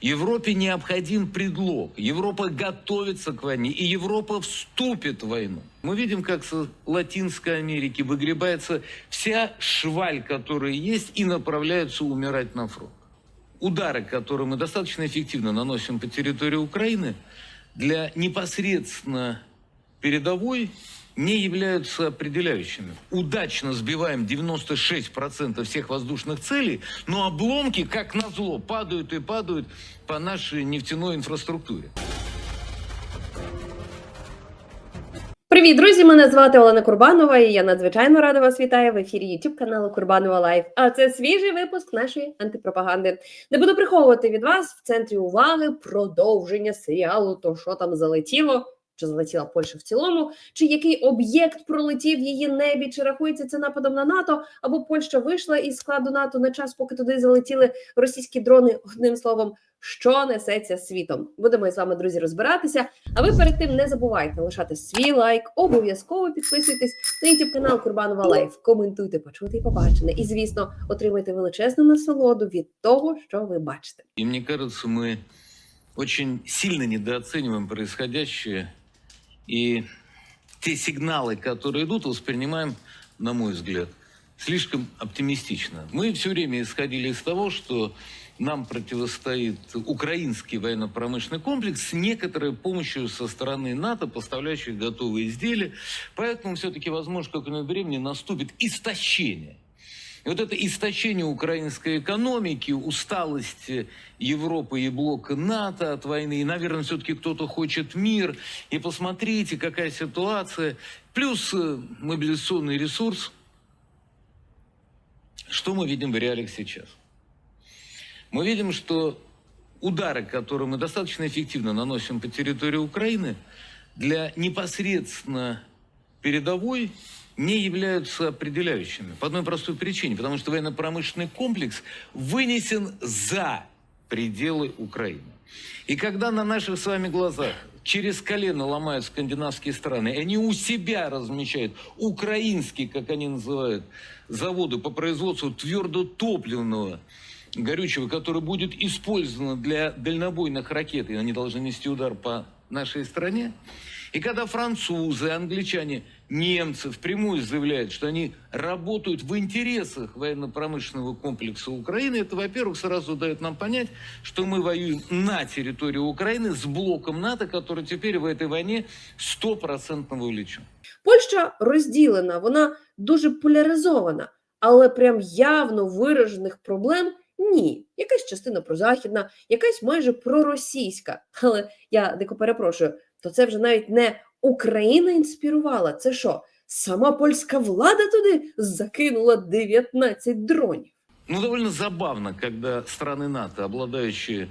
Европе необходим предлог. Европа готовится к войне, и Европа вступит в войну. Мы видим, как с Латинской Америки выгребается вся шваль, которая есть, и направляются умирать на фронт. Удары, которые мы достаточно эффективно наносим по территории Украины, для непосредственно передовой не являются определяющими. Удачно сбиваем 96% всех воздушных целей, но обломки, как назло, падают и падают по нашей нефтяной инфраструктуре. Привіт, друзі! Мене звати Олена Курбанова, і я надзвичайно рада вас вітаю в ефірі YouTube каналу Курбанова Лайф. А це свіжий випуск нашої антипропаганди, де буду приховувати від вас в центрі уваги продовження серіалу То що там залетіло. Чи залетіла Польща в цілому, чи який об'єкт пролетів її небі, чи рахується це нападом на НАТО, або Польща вийшла із складу НАТО на час, поки туди залетіли російські дрони. Одним словом, що несеться світом. Будемо з вами, друзі, розбиратися. А ви перед тим не забувайте лишати свій лайк, обов'язково підписуйтесь на YouTube канал Курбанова Лайф, коментуйте, почути і побачене. І звісно, отримайте величезну насолоду від того, що ви бачите. И мне кажется, мы очень сильно недооцениваем происходящее. И те сигналы, которые идут, воспринимаем, на мой взгляд, слишком оптимистично. Мы все время исходили из того, что нам противостоит украинский военно-промышленный комплекс с некоторой помощью со стороны НАТО, поставляющих готовые изделия. Поэтому все-таки, возможно, в какое-нибудь времени наступит истощение и вот это истощение украинской экономики, усталость Европы и блока НАТО от войны, и, наверное, все-таки кто-то хочет мир, и посмотрите, какая ситуация, плюс э, мобилизационный ресурс. Что мы видим в реалиях сейчас? Мы видим, что удары, которые мы достаточно эффективно наносим по территории Украины, для непосредственно передовой не являются определяющими. По одной простой причине. Потому что военно-промышленный комплекс вынесен за пределы Украины. И когда на наших с вами глазах через колено ломают скандинавские страны, они у себя размещают украинские, как они называют, заводы по производству твердотопливного горючего, которое будет использовано для дальнобойных ракет, и они должны нести удар по нашей стране. И когда французы, англичане, немцы впрямую заявляют, что они работают в интересах военно-промышленного комплекса Украины, это, во-первых, сразу дает нам понять, что мы воюем на территории Украины с блоком НАТО, который теперь в этой войне стопроцентно вовлечен. Польща розділена, вона дуже поляризована, але прям явно виражених проблем ні. Якась частина прозахідна, якась майже проросійська. Але я дико перепрошую, то це вже навіть не Україна інспірувала. Це що? Сама польська влада туди закинула 19 дронів. Ну, довольно забавно, когда страны НАТО, обладающие,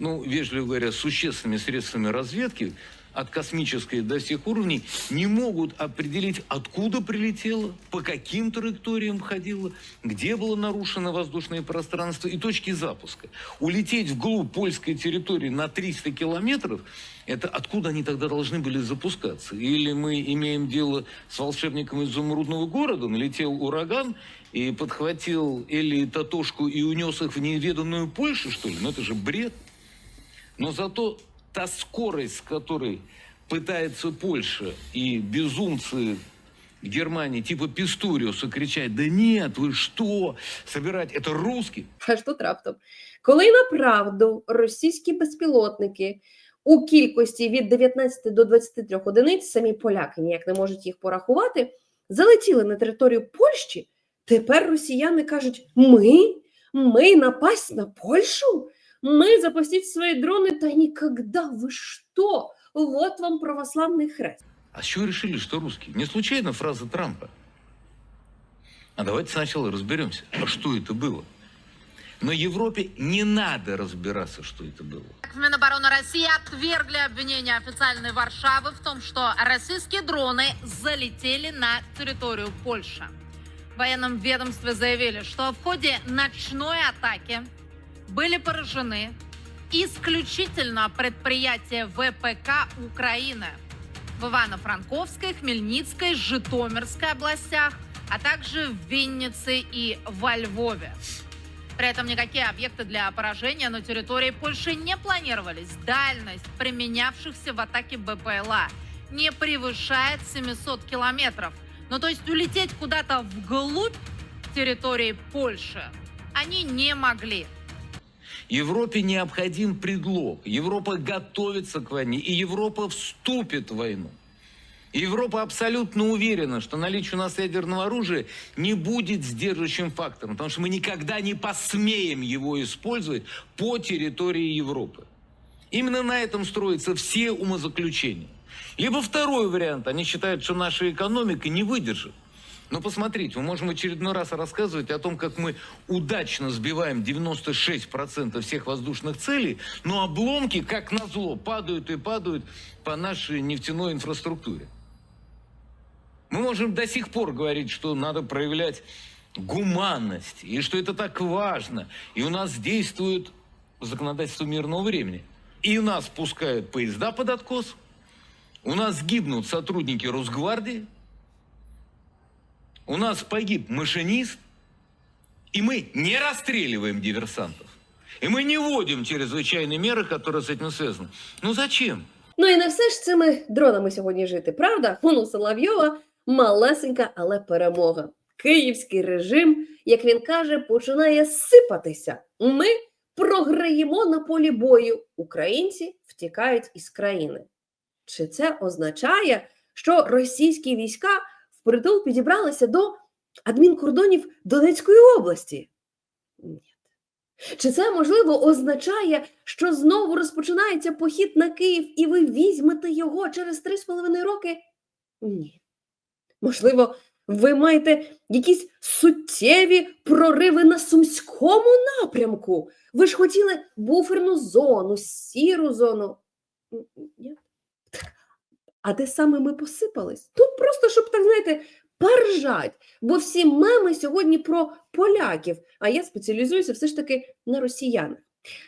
ну, вежливо говоря, существенными средствами разведки, от космической до всех уровней, не могут определить, откуда прилетело, по каким траекториям ходило, где было нарушено воздушное пространство и точки запуска. Улететь вглубь польской территории на 300 километров, это откуда они тогда должны были запускаться? Или мы имеем дело с волшебником из изумрудного города, налетел ураган и подхватил Элли и Татошку и унес их в неведанную Польшу, что ли? Ну это же бред. Но зато та скорость, с которой пытается Польша и безумцы Германии типа Пистуриуса кричать, да нет, вы что, собирать, это русский. Аж тут раптом. Коли направду російські безпілотники у кількості від 19 до 23 одиниць, самі поляки ніяк не можуть їх порахувати, залетіли на територію Польщі, тепер росіяни кажуть: ми? Ми напасть на Польшу? Мы запустить свои дроны, да никогда, вы что? Вот вам православный хрест. А с чего решили, что русский? Не случайно фраза Трампа. А давайте сначала разберемся, а что это было? Но Европе не надо разбираться, что это было. В Минобороны России отвергли обвинения официальной Варшавы в том, что российские дроны залетели на территорию Польши. В военном ведомстве заявили, что в ходе ночной атаки были поражены исключительно предприятия ВПК Украины в Ивано-Франковской, Хмельницкой, Житомирской областях, а также в Виннице и во Львове. При этом никакие объекты для поражения на территории Польши не планировались. Дальность применявшихся в атаке БПЛА не превышает 700 километров. Ну, то есть улететь куда-то вглубь территории Польши они не могли. Европе необходим предлог. Европа готовится к войне, и Европа вступит в войну. Европа абсолютно уверена, что наличие у нас ядерного оружия не будет сдерживающим фактором, потому что мы никогда не посмеем его использовать по территории Европы. Именно на этом строятся все умозаключения. Либо второй вариант, они считают, что наша экономика не выдержит. Но посмотрите, мы можем очередной раз рассказывать о том, как мы удачно сбиваем 96% всех воздушных целей, но обломки, как назло, падают и падают по нашей нефтяной инфраструктуре. Мы можем до сих пор говорить, что надо проявлять гуманность, и что это так важно. И у нас действует законодательство мирного времени. И у нас пускают поезда под откос, у нас гибнут сотрудники Росгвардии, у нас погиб машинист, и мы не расстреливаем диверсантов. И мы не вводим чрезвычайные меры, которые с этим связаны. Ну зачем? Ну і не все ж цими дронами сьогодні жити, правда? Вон у Соловйова малесенька, але перемога. Київський режим, як він каже, починає сипатися. Ми програємо на полі бою. Українці втікають із країни. Чи це означає, що російські війська Впритул підібралися до адмінкордонів Донецької області? Ні. Чи це можливо означає, що знову розпочинається похід на Київ і ви візьмете його через три з половиною роки? Ні. Можливо, ви маєте якісь суттєві прориви на сумському напрямку. Ви ж хотіли буферну зону, сіру зону. Ні. А де саме ми посипались? Тут просто, щоб так знаєте, поржать. Бо всі меми сьогодні про поляків, а я спеціалізуюся все ж таки на росіянах.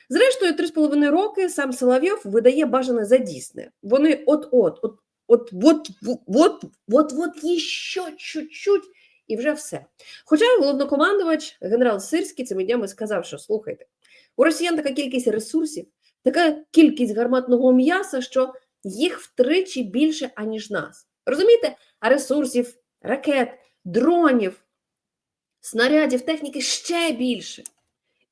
Зрештою, три з половиною роки сам Соловйов видає бажане за дійсне. Вони от-от, от, от, от, от, от, от, іще чуть-чуть, і вже все. Хоча головнокомандувач генерал Сирський цими днями сказав, що слухайте, у росіян така кількість ресурсів, така кількість гарматного м'яса, що їх втричі більше, аніж нас. Розумієте? А ресурсів, ракет, дронів, снарядів, техніки ще більше.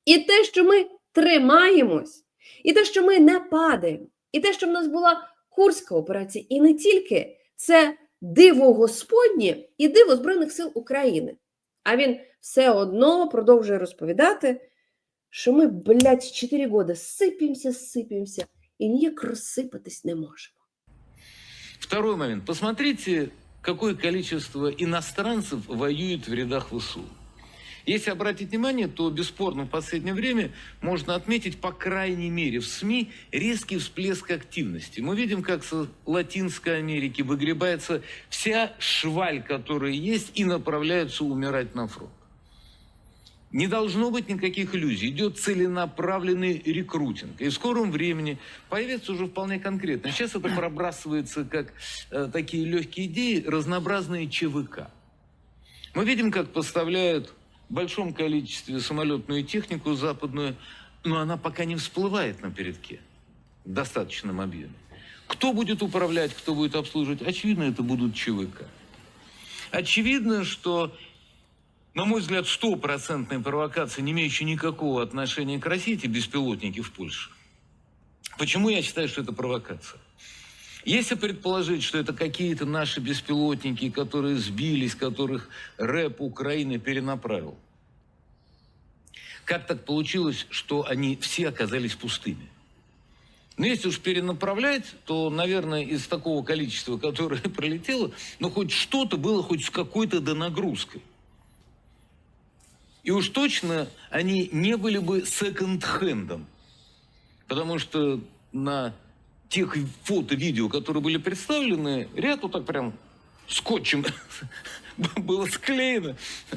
І те, що ми тримаємось, і те, що ми не падаємо, і те, що в нас була Курська операція, і не тільки це диво Господнє і диво Збройних сил України. А він все одно продовжує розповідати, що ми, блядь, 4 роки сипімося, сипімося і ніяк розсипатись не можемо. Второй момент. Посмотрите, какое количество иностранцев воюет в рядах ВСУ. Если обратить внимание, то бесспорно в последнее время можно отметить, по крайней мере, в СМИ резкий всплеск активности. Мы видим, как с Латинской Америки выгребается вся шваль, которая есть, и направляются умирать на фронт. Не должно быть никаких иллюзий. Идет целенаправленный рекрутинг. И в скором времени появится уже вполне конкретно. Сейчас это пробрасывается как э, такие легкие идеи, разнообразные ЧВК. Мы видим, как поставляют в большом количестве самолетную технику западную, но она пока не всплывает на передке в достаточном объеме. Кто будет управлять, кто будет обслуживать? Очевидно, это будут ЧВК. Очевидно, что на мой взгляд, стопроцентная провокация, не имеющая никакого отношения к России, эти беспилотники в Польше. Почему я считаю, что это провокация? Если предположить, что это какие-то наши беспилотники, которые сбились, которых рэп Украины перенаправил, как так получилось, что они все оказались пустыми? Но если уж перенаправлять, то, наверное, из такого количества, которое пролетело, ну, хоть что-то было хоть с какой-то донагрузкой. И уж точно они не были бы секонд-хендом. Потому что на тех фото, видео, которые были представлены, ряд вот так прям скотчем было склеено.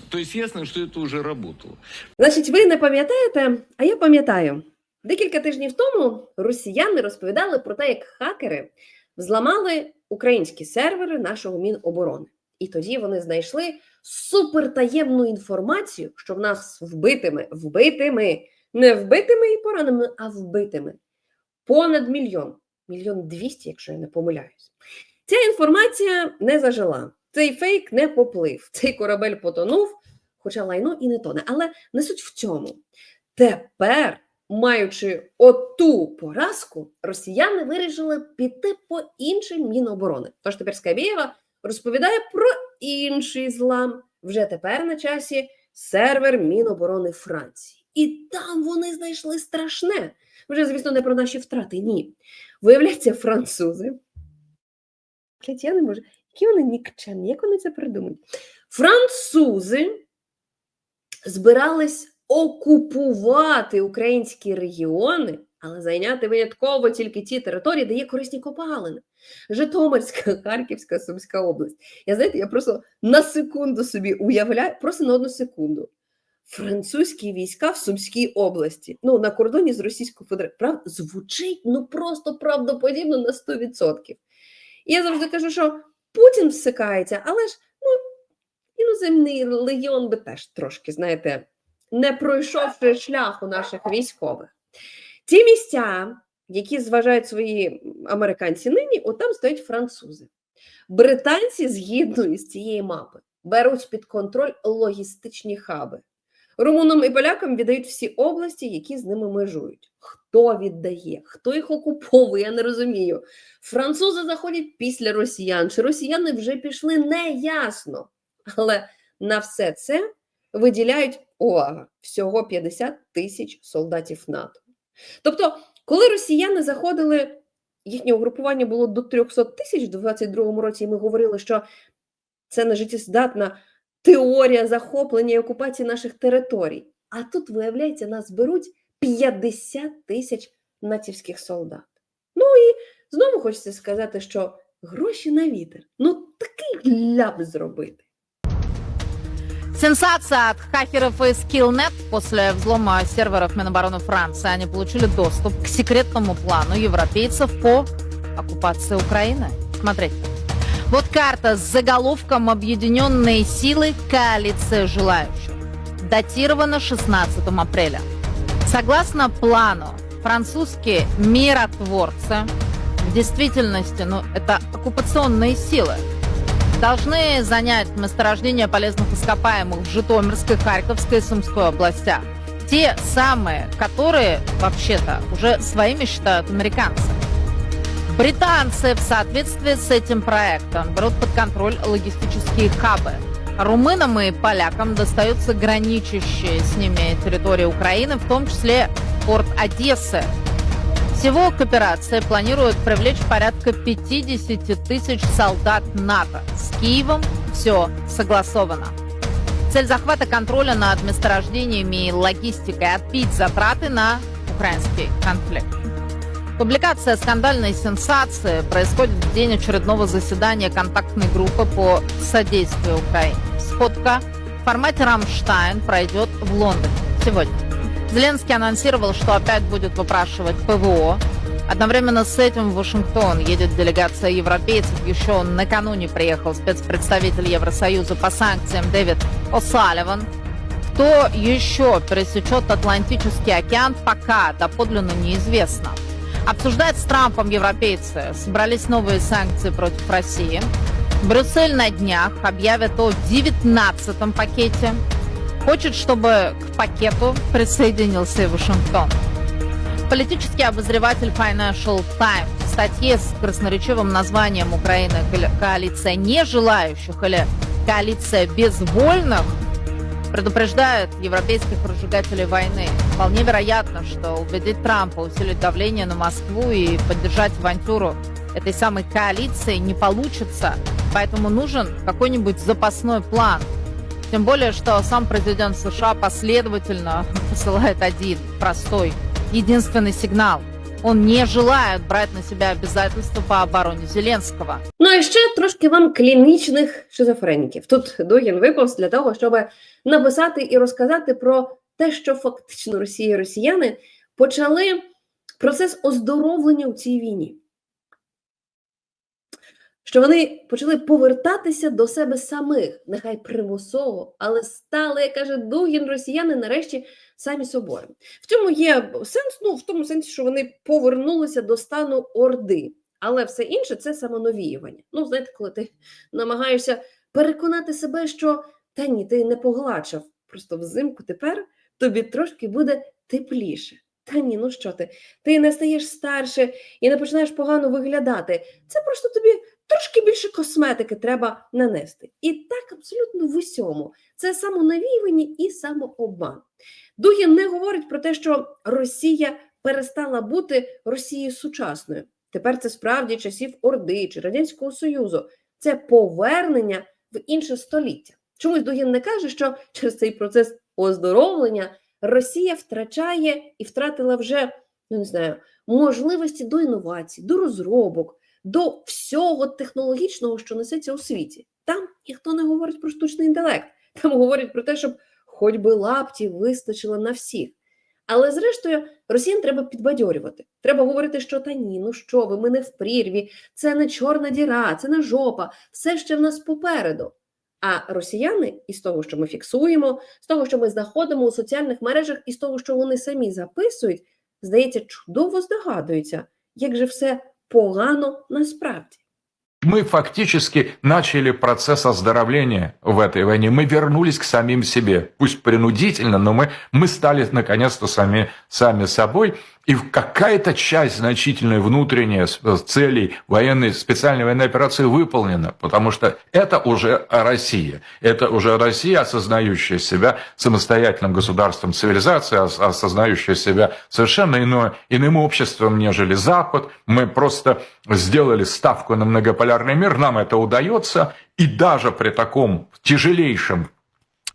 То есть ясно, что это уже работало. Значить, ви не пам'ятаєте, а я пам'ятаю. Декілька тижнів тому росіяни розповідали про те, як хакери взламали українські сервери нашого Міноборони. І тоді вони знайшли супертаємну інформацію, що в нас вбитими, вбитими, не вбитими і пораненими, а вбитими. Понад мільйон, мільйон двісті, якщо я не помиляюсь. Ця інформація не зажила. Цей фейк не поплив, цей корабель потонув, хоча лайно і не тоне. Але не суть в цьому. Тепер, маючи оту поразку, росіяни вирішили піти по іншим Міноборони. Тож тепер Скабєєва розповідає про інший злам. Вже тепер на часі сервер Міноборони Франції. І там вони знайшли страшне. Вже, звісно, не про наші втрати. Ні. Виявляється, французи. Я не можу. Які вони нікчемні, як вони це придумають? Французи збирались окупувати українські регіони, але зайняти винятково тільки ті території, де є корисні копалини. Житомирська, Харківська, Сумська область. Я знаєте, я просто на секунду собі уявляю, просто на одну секунду. Французькі війська в Сумській області, ну на кордоні з Російською Федерацією. Правда, звучить ну просто правдоподібно на 100%. І я завжди кажу, що Путін всикається, але ж ну, іноземний легіон би теж трошки, знаєте, не пройшовши шляху наших військових. Ті місця, які зважають свої американці нині, отам стоять французи. Британці, згідно із цієї мапи, беруть під контроль логістичні хаби. Румунам і полякам віддають всі області, які з ними межують. Хто віддає, хто їх окуповує, я не розумію. Французи заходять після росіян. Чи росіяни вже пішли, не ясно. Але на все це виділяють увага всього 50 тисяч солдатів НАТО. Тобто, коли росіяни заходили, їхнє угрупування було до 300 тисяч в 22-му році, і ми говорили, що це нежиттєздатна теорія захоплення і окупації наших територій. А тут, виявляється, нас беруть 50 тисяч націвських солдат. Ну і знову хочеться сказати, що гроші на вітер. Ну такий ляп зробити. Сенсация от хакеров из Killnet. После взлома серверов Минобороны Франции они получили доступ к секретному плану европейцев по оккупации Украины. Смотрите. Вот карта с заголовком «Объединенные силы. Коалиция желающих». Датирована 16 апреля. Согласно плану, французские миротворцы, в действительности, ну, это оккупационные силы, должны занять месторождение полезных ископаемых в Житомирской, Харьковской и Сумской областях. Те самые, которые, вообще-то, уже своими считают американцы. Британцы в соответствии с этим проектом берут под контроль логистические хабы. Румынам и полякам достаются граничащие с ними территории Украины, в том числе порт Одессы, всего к операции планируют привлечь порядка 50 тысяч солдат НАТО. С Киевом все согласовано. Цель захвата контроля над месторождениями и логистикой – отбить затраты на украинский конфликт. Публикация скандальной сенсации происходит в день очередного заседания контактной группы по содействию Украине. Сходка в формате «Рамштайн» пройдет в Лондоне сегодня. Зеленский анонсировал, что опять будет выпрашивать ПВО. Одновременно с этим в Вашингтон едет делегация европейцев. Еще накануне приехал спецпредставитель Евросоюза по санкциям Дэвид О'Салливан. Кто еще пересечет Атлантический океан, пока доподлинно неизвестно. Обсуждать с Трампом европейцы собрались новые санкции против России. Брюссель на днях объявит о 19-м пакете хочет, чтобы к пакету присоединился и Вашингтон. Политический обозреватель Financial Times в статье с красноречивым названием Украины «Коалиция нежелающих» или «Коалиция безвольных» предупреждает европейских разжигателей войны. Вполне вероятно, что убедить Трампа усилить давление на Москву и поддержать авантюру этой самой коалиции не получится. Поэтому нужен какой-нибудь запасной план – тем более, что сам президент США последовательно посылает один простой, единственный сигнал. Он не желает брать на себя обязательства по обороне Зеленского. Ну і ще трошки вам клінічних шизофреніків. Тут Дугін виповз для того, щоб написати і розказати про те, що фактично Росія і росіяни почали процес оздоровлення у цій війні. Що вони почали повертатися до себе самих, нехай примусово, але стали, як каже Дугін, росіяни нарешті самі собою. В цьому є сенс, ну в тому сенсі, що вони повернулися до стану орди, але все інше це самоновіювання. Ну, знаєте, коли ти намагаєшся переконати себе, що та ні, ти не погладшав, просто взимку тепер тобі трошки буде тепліше. Та ні, ну що ти? Ти не стаєш старше і не починаєш погано виглядати. Це просто тобі трошки більше косметики треба нанести. І так абсолютно в усьому. Це самонавіювання і самообман. Дугін не говорить про те, що Росія перестала бути Росією сучасною. Тепер це справді часів Орди чи Радянського Союзу. Це повернення в інше століття. Чомусь Дугін не каже, що через цей процес оздоровлення Росія втрачає і втратила вже ну не знаю можливості до інновацій, до розробок, до всього технологічного, що несеться у світі. Там ніхто не говорить про штучний інтелект, там говорять про те, щоб хоч би лапті вистачило на всіх. Але зрештою, росіян треба підбадьорювати. Треба говорити, що та ні, ну що ви, ми не в прірві, це не чорна діра, це не жопа, все ще в нас попереду. А росіяни, із того, що ми фіксуємо, з того, що ми знаходимо у соціальних мережах, і з того, що вони самі записують, здається, чудово здогадуються, як же все погано насправді. Мы фактически начали процесс оздоровления в этой войне. Мы вернулись к самим себе. Пусть принудительно, но мы, мы стали наконец-то сами, сами собой. И какая-то часть значительной внутренней целей военной, специальной военной операции выполнена. Потому что это уже Россия. Это уже Россия, осознающая себя самостоятельным государством цивилизации, ос- осознающая себя совершенно иное, иным обществом, нежели Запад. Мы просто сделали ставку на многополярный мир, нам это удается, и даже при таком тяжелейшем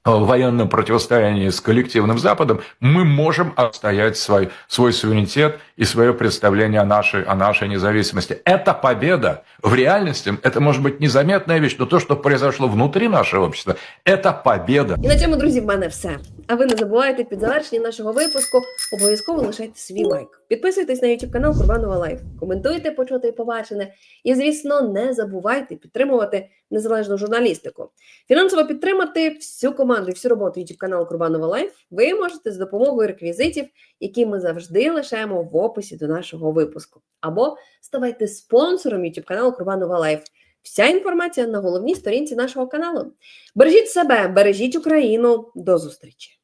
э, военном противостоянии с коллективным Западом мы можем отстоять свой, свой суверенитет и свое представление о нашей, о нашей независимости. Это победа. В реальности это может быть незаметная вещь, но то, что произошло внутри нашего общества, это победа. І на цьому, друзі, в мене все. А ви не забувайте під завершення нашого випуску обов'язково лишайте свій лайк. Підписуйтесь на YouTube канал Курбанова Лайф, коментуйте почуте і побачене. І, звісно, не забувайте підтримувати незалежну журналістику. Фінансово підтримати всю команду і всю роботу YouTube каналу Курбанова Лайф ви можете з допомогою реквізитів, які ми завжди лишаємо в описі до нашого випуску. Або ставайте спонсором YouTube каналу Курбанова Лайф. Вся інформація на головній сторінці нашого каналу. Бережіть себе, бережіть Україну. До зустрічі!